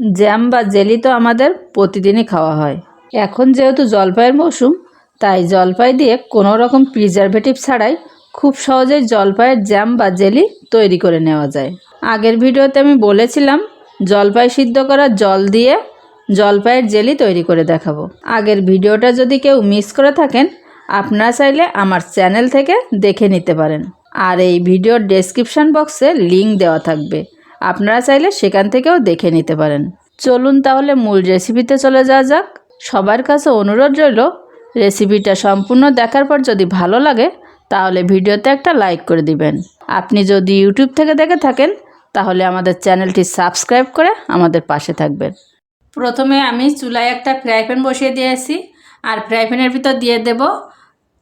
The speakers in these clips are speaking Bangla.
জ্যাম বা জেলি তো আমাদের প্রতিদিনই খাওয়া হয়। এখন যেহেতু জলপাইয়ের মৌসুম, তাই জলপাই দিয়ে কোনো রকম প্রিজারভেটিভ ছাড়াই খুব সহজেই জলপাইয়ের জ্যাম বা জেলি তৈরি করে নেওয়া যায়। আগের ভিডিওতে আমি বলেছিলাম, জলপাই সিদ্ধ করা জল দিয়ে জলপাইয়ের জেলি তৈরি করে দেখাবো। আগের ভিডিওটা যদি কেউ মিস করে থাকেন, আপনারা চাইলে আমার চ্যানেল থেকে দেখে নিতে পারেন। আর এই ভিডিওর ডেসক্রিপশান বক্সে লিংক দেওয়া থাকবে। আপনারা চাইলে সেখান থেকেও দেখে নিতে পারেন। চলুন তাহলে মূল রেসিপিতে চলে যাওয়া যাক। সবার কাছে অনুরোধ রইল রেসিপিটা সম্পূর্ণ দেখার পর যদি ভালো লাগে, তাহলে ভিডিওতে একটা লাইক করে দিবেন। আপনি যদি ইউটিউব থেকে দেখে থাকেন, তাহলে আমাদের চ্যানেলটি সাবস্ক্রাইব করে আমাদের পাশে থাকবেন। প্রথমে আমি চুলায় একটা ফ্রাই প্যান বসিয়ে দিয়েছি, আর ফ্রাই প্যানের ভিতর দিয়ে দেব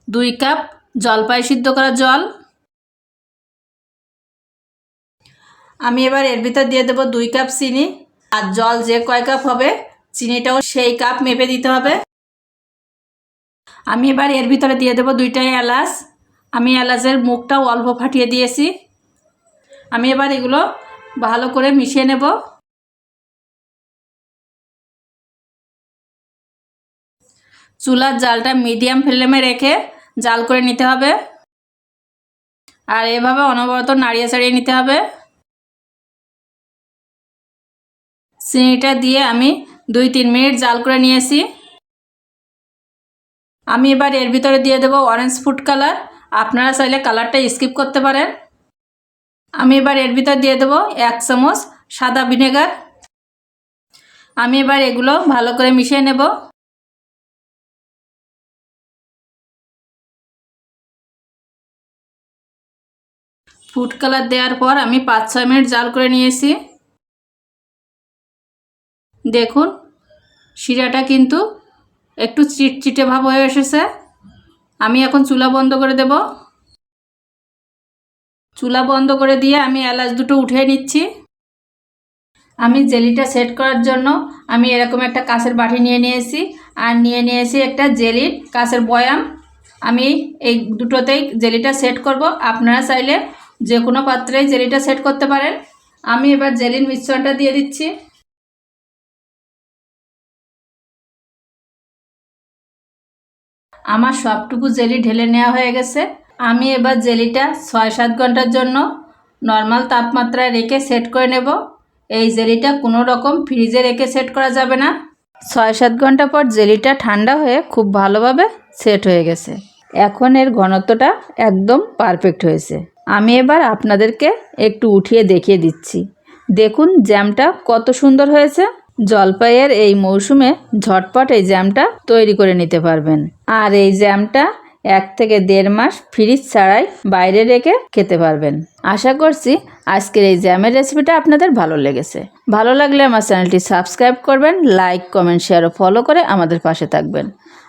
দুই কাপ জলপাই সিদ্ধ করা জল আমি এবার এর ভিতর দিয়ে দেবো দুই কাপ চিনি, আর জল যে কয় কাপ হবে, চিনিটাও সেই কাপ মেপে দিতে হবে। আমি এবার এর ভিতরে দিয়ে দেবো দুইটাই এলাচ। আমি এলাচের মুখটাও অল্প ফাটিয়ে দিয়েছি। আমি এবার এগুলো ভালো করে মিশিয়ে নেব। চুলার জালটা মিডিয়াম ফ্লেমে রেখে জাল করে নিতে হবে। আর এভাবে অনবরত নাড়িয়ে চাড়িয়ে নিতে হবে। চিনিটা দিয়ে আমি দুই, তিন মিনিট জাল করে নিয়েছি। আমি এবার এর ভিতরে দিয়ে দেবো অরেঞ্জ ফুড কালার আপনারা চাইলে কালারটা স্কিপ করতে পারেন। আমি এবার এর ভিতর দিয়ে দেবো এক চামচ সাদা ভিনেগার আমি এবার এগুলো ভালো করে মিশিয়ে নেব। ফুড কালার দেওয়ার পর আমি পাঁচ, ছয় মিনিট জাল করে নিয়েছি। দেখুন, শিরাটা কিন্তু একটু চিটচিটে ভাব হয়ে এসেছে। আমি এখন চুলা বন্ধ করে দেব। চুলা বন্ধ করে দিয়ে আমি এলাচ দুটো উঠিয়ে নিচ্ছি। আমি জেলিটা সেট করার জন্য আমি এরকম একটা কাঁচের বাটি নিয়ে নিয়েছি। আর নিয়ে নিয়েছি একটা জেলির কাঁচের বয়াম। আমি এই দুটোতেই জেলিটা সেট করব। আপনারা চাইলে যে কোনো পাত্রেই জেলিটা সেট করতে পারেন। আমি এবার জেলির মিশ্রণটা দিয়ে দিচ্ছি। আমার সবটুকু জেলি ঢেলে নেওয়া হয়ে গেছে। আমি এবার জেলিটা ছয় সাত ঘণ্টার জন্য নর্মাল তাপমাত্রায় রেখে সেট করে নেব। এই জেলিটা কোনো রকম ফ্রিজে রেখে সেট করা যাবে না। ছয় সাত ঘণ্টা পর জেলিটা ঠান্ডা হয়ে খুব ভালোভাবে সেট হয়ে গেছে। এখন এর ঘনত্বটা একদম পারফেক্ট হয়েছে। আমি এবার আপনাদেরকে একটু উঠিয়ে দেখিয়ে দিচ্ছি। দেখুন জ্যামটা কত সুন্দর হয়েছে। জলপাইয়ের এই মৌসুমে ঝটপট এই জ্যামটা তৈরি করে নিতে পারবেন। আর এই জ্যামটা এক থেকে দেড় মাস ফ্রিজ ছাড়াই বাইরে রেখে খেতে পারবেন। আশা করছি আজকের এই জ্যামের রেসিপিটা আপনাদের ভালো লেগেছে। ভালো লাগলে আমার চ্যানেলটি সাবস্ক্রাইব করবেন, লাইক, কমেন্ট, শেয়ার ও ফলো করে আমাদের পাশে থাকবেন।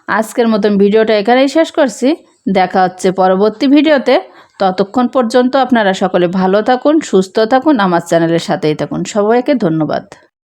আজকের মতন ভিডিওটা এখানেই শেষ করছি। দেখা হচ্ছে পরবর্তী ভিডিওতে। ততক্ষণ পর্যন্ত আপনারা সকলে ভালো থাকুন, সুস্থ থাকুন, আমার চ্যানেলের সাথেই থাকুন। সবাইকে ধন্যবাদ।